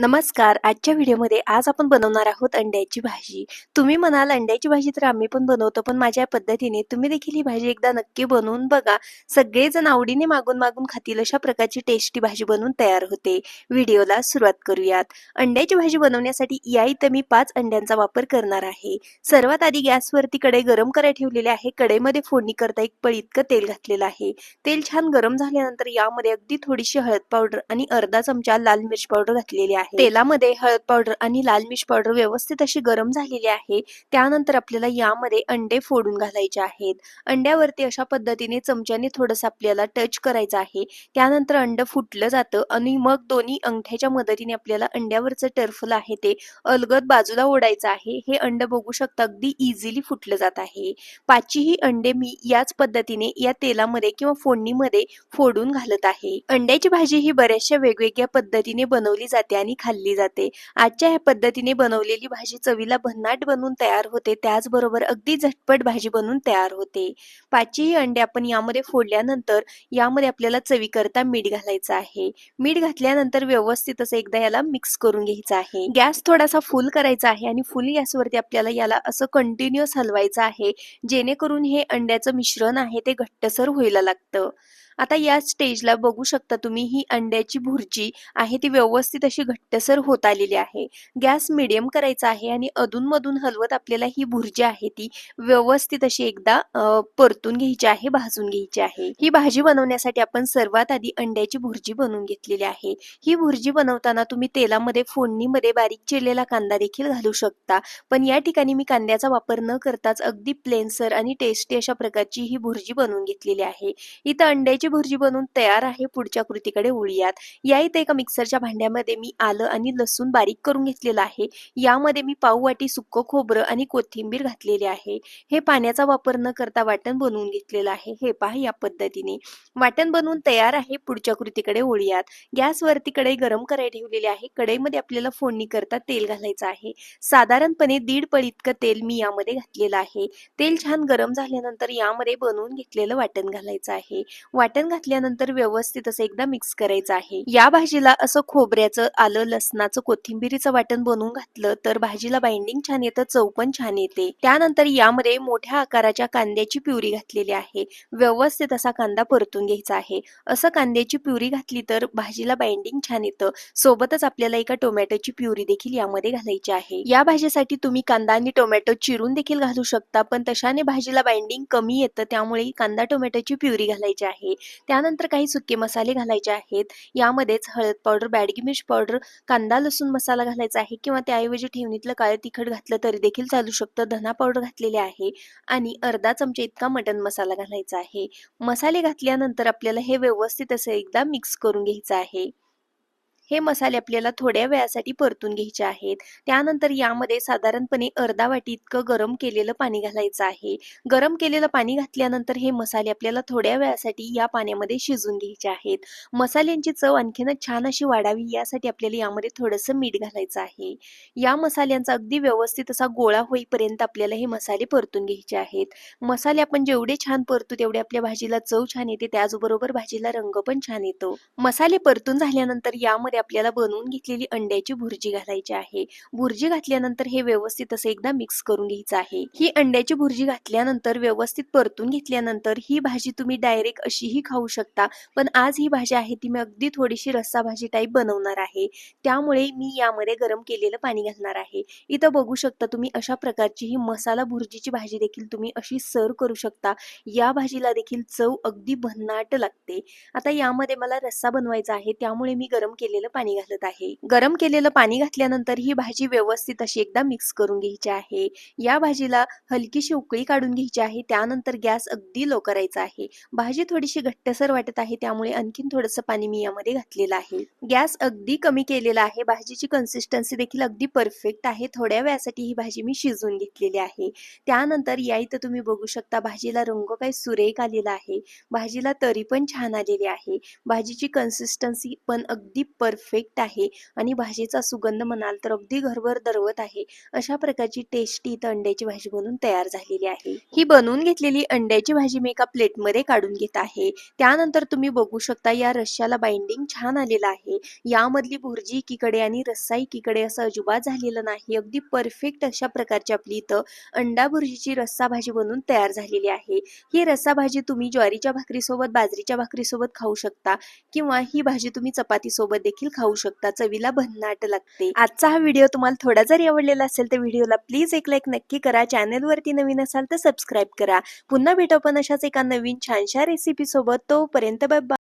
नमस्कार. आजच्या व्हिडिओमध्ये आज आपण बनवणार आहोत अंड्याची भाजी. तुम्ही म्हणाल अंड्याची भाजी तर आम्ही पण बनवतो पण माझ्या पद्धतीने तुम्ही देखील ही भाजी एकदा नक्की बनवून बघा. सगळेजण आवडीने मागून मागून खातील अशा प्रकारची टेस्टी भाजी बनवून तयार होते. व्हिडिओला सुरुवात करूयात. अंड्याची भाजी बनवण्यासाठी या इथं मी पाच अंड्यांचा वापर करणार आहे. सर्वात आधी गॅसवरती कढई गरम करायला ठेवलेले आहे. कढईमध्ये फोडणी करता एक पळ इतकं तेल घातलेलं आहे. तेल छान गरम झाल्यानंतर यामध्ये अगदी थोडीशी हळद पावडर आणि अर्धा चमचा लाल मिरच पावडर घातलेली आहे. तेलामध्ये हळद पावडर आणि लाल मिर्च पावडर व्यवस्थित अशी गरम झालेली आहे. त्यानंतर आपल्याला यामध्ये अंडे फोडून घालायचे आहेत. अंड्यावरती अशा पद्धतीने चमच्याने थोडस आपल्याला टच करायचं आहे. त्यानंतर अंड फुटलं जातं आणि मग दोन्ही अंगठ्याच्या मदतीने आपल्याला अंड्यावरचं टर्फल आहे ते अलगद बाजूला ओढायचं आहे. हे अंड बघू शकता अगदी इझिली फुटलं जात आहे. पाचही अंडे मी याच पद्धतीने या तेलामध्ये किंवा फोडणीमध्ये फोडून घालत आहे. अंड्याची भाजी ही बऱ्याचशा वेगवेगळ्या पद्धतीने बनवली जाते आणि खाल्ली जाते. आजच्या ह्या पद्धतीने बनवलेली भाजी चवीला भन्नाट बनवून तयार होते. त्याचबरोबर अगदी झटपट भाजी बनवून तयार होते. पाचही अंडे आपण यामध्ये फोडल्यानंतर यामध्ये आपल्याला चवीकरता मीठ घालायचं आहे. मीठ घातल्यानंतर व्यवस्थित असं एकदा याला मिक्स करून घ्यायचं आहे. गॅस थोडासा फुल करायचा आहे आणि फुल गॅसवरती आपल्याला याला असं कंटिन्युअस हलवायचं आहे. जेणेकरून हे अंड्याचं मिश्रण आहे ते घट्टसर व्हायला लागतं. आता या स्टेजला बघू शकता तुम्ही ही अंड्याची भुर्जी आहे ती व्यवस्थित अशी घट्टसर होत आलेली आहे. गॅस मिडियम करायचा आहे आणि अधूनमधून हलवत आपल्याला ही भुर्जी आहे ती व्यवस्थित अशी एकदा परतून घ्यायची आहे भाजून घ्यायची आहे. ही भाजी बनवण्यासाठी आपण सर्वात आधी अंड्याची भुर्जी बनवून घेतलेली आहे. ही भुर्जी बनवताना तुम्ही तेलामध्ये फोडणीमध्ये बारीक चिरलेला कांदा देखील घालू शकता. पण या ठिकाणी मी कांद्याचा वापर न करताच अगदी प्लेनसर आणि टेस्टी अशा प्रकारची ही भुर्जी बनवून घेतलेली आहे. इथं अंड्याची भुर्जी बनवून तयार आहे पुढच्या कृतीकडे वळूयात. या इथे एका मिक्सरच्या भांड्यामध्ये मी आलं आणि लसूण बारीक करून घेतलेलं आहे. यामध्ये मी पाव वाटी सुक्क खोबरं आणि कोथिंबीर घातलेली आहे. हे पाण्याचा वापर न करता वाटण बनवून घेतलेलं आहे. हे पहा या पद्धतीने. वाटण बनवून तयार आहे पुढच्या कृतीकडे वळूयात. गॅसवरती कढई गरम करायला ठेवलेली आहे. कढईमध्ये आपल्याला फोडणी करता तेल घालायचं आहे. साधारणपणे दीड पळ इतकं तेल मी यामध्ये घातलेलं आहे. तेल छान गरम झाल्यानंतर यामध्ये बनवून घेतलेलं वाटण घालायचं आहे. वाटण वाटण घातल्यानंतर व्यवस्थित असं एकदा मिक्स करायचं आहे. या भाजीला असं खोबऱ्याचं आलं लसणाचं कोथिंबिरीचं वाटण बनवून घातलं तर भाजीला बाइंडिंग छान येतं चव पण छान येते. त्यानंतर यामध्ये मोठ्या आकाराच्या कांद्याची प्युरी घातलेली आहे. व्यवस्थित असा कांदा परतून घ्यायचा आहे. असं कांद्याची प्युरी घातली तर भाजीला बाइंडिंग छान येतं. सोबतच आपल्याला एका टोमॅटोची प्युरी देखील यामध्ये घालायची आहे. या भाजीसाठी तुम्ही कांदा आणि टोमॅटो चिरून देखील घालू शकता पण तशाने भाजीला बाइंडिंग कमी येतं त्यामुळे कांदा टोमॅटोची प्युरी घालायची आहे. त्यानंतर काही सुके मसाले घालायचे आहेत. यामध्येच हळद पावडर बॅडगी मिर्च पावडर कांदा लसूण मसाला घालायचा आहे किंवा त्याऐवजी ठेवणीतलं काळं तिखट घातलं तरी देखील चालू शकतं. धना पावडर घातलेले आहे आणि अर्धा चमचा इतका मटन मसाला घालायचा आहे. मसाले घातल्यानंतर आपल्याला हे व्यवस्थित असं एकदा मिक्स करून घ्यायचं आहे. हे मसाले आपल्याला थोड्या वेळासाठी परतून घ्यायचे आहेत. त्यानंतर यामध्ये साधारणपणे अर्धा वाटी इतकं गरम केलेलं पाणी घालायचं आहे. गरम केलेलं पाणी घातल्यानंतर हे मसाले आपल्याला थोड्या वेळासाठी या पाण्यामध्ये शिजून घ्यायचे आहेत. मसाल्यांची चव आणखीनच छान अशी वाढावी यासाठी आपल्याला यामध्ये थोडंसं मीठ घालायचं आहे. या मसाल्यांचा अगदी व्यवस्थित असा गोळा होईपर्यंत आपल्याला हे मसाले परतून घ्यायचे आहेत. मसाले आपण जेवढे छान परतू तेवढे आपल्या भाजीला चव छान येते त्याचबरोबर भाजीला रंग पण छान येतो. मसाले परतून झाल्यानंतर यामध्ये आपल्याला बनवून घेतलेली अंड्याची भुर्जी घालायची आहे. भुर्जी घातल्यानंतर हे व्यवस्थित असं एकदा मिक्स करून घ्यायचं आहे. ही अंड्याची भुर्जी घातल्यानंतर व्यवस्थित परतून घेतल्यानंतर ही भाजी तुम्ही डायरेक्ट अशीही खाऊ शकता. पण आज ही भाजी आहे ती मी अगदी थोडीशी रस्सा भाजी टाईप बनवणार आहे. त्यामुळे मी यामध्ये गरम केलेलं पाणी घालणार आहे. इथं बघू शकता तुम्ही अशा प्रकारची ही मसाला भुर्जीची भाजी देखील तुम्ही अशी सर्व करू शकता. या भाजीला देखील चव अगदी भन्नाट लागते. आता यामध्ये मला रस्सा बनवायचा आहे. त्यामुळे मी गरम केलेलं पाणी घालत आहे. गरम केलेलं पाणी घातल्यानंतर ही भाजी व्यवस्थित अशी एकदा मिक्स करून घ्यायची आहे. या भाजीला हलकीशी उकळी काढून घ्यायची आहे. त्यानंतर गॅस अगदी लो करायचा आहे. भाजी थोडीशी घट्टसर वाटत आहे. त्यामुळे आणखीन थोडंसं पाणी मी यामध्ये घातलेलं आहे. गॅस अगदी कमी केलेला आहे. भाजीची कन्सिस्टन्सी देखील अगदी परफेक्ट आहे. थोड्या वेळासाठी ही भाजी मी शिजवून घेतलेली आहे. त्यानंतर या इथं तुम्ही बघू शकता भाजीला रंग काही सुरेख आलेला आहे. भाजीला तरी पण छान आलेली आहे. भाजीची कन्सिस्टन्सी पण अगदी परफेक्ट परफेक्ट आहे आणि भाजीचा सुगंध म्हणाल तर अगदी घरभर दरवत आहे. अशा प्रकारची टेस्टी इथं अंड्याची भाजी बनवून तयार झालेली आहे. ही बनवून घेतलेली अंड्याची भाजी मी एका प्लेटमध्ये काढून घेत आहे. त्यानंतर तुम्ही बघू शकता या रश्श्याला बाइंडिंग छान आलेलं आहे. यामधली भुर्जी एकीकडे आणि रस्सा एकीकडे असं अजिबात झालेलं नाही. अगदी परफेक्ट अशा प्रकारची आपली इथं अंडा भुर्जीची रस्सा भाजी बनवून तयार झालेली आहे. ही रस्सा भाजी तुम्ही ज्वारीच्या भाकरीसोबत बाजरीच्या भाकरीसोबत खाऊ शकता किंवा ही भाजी तुम्ही चपाती सोबत देखील खाऊ शकता. चवीला भन्नाट लागते. आजचा हा व्हिडिओ तुम्हाला थोडा जरी आवडलेला असेल तर व्हिडिओला प्लीज एक लाईक नक्की करा. चॅनेलवरती नवीन असाल तर सबस्क्राईब करा. पुन्हा भेटू पण अशाच एका नवीन छानशा रेसिपी सोबत. तोपर्यंत बाय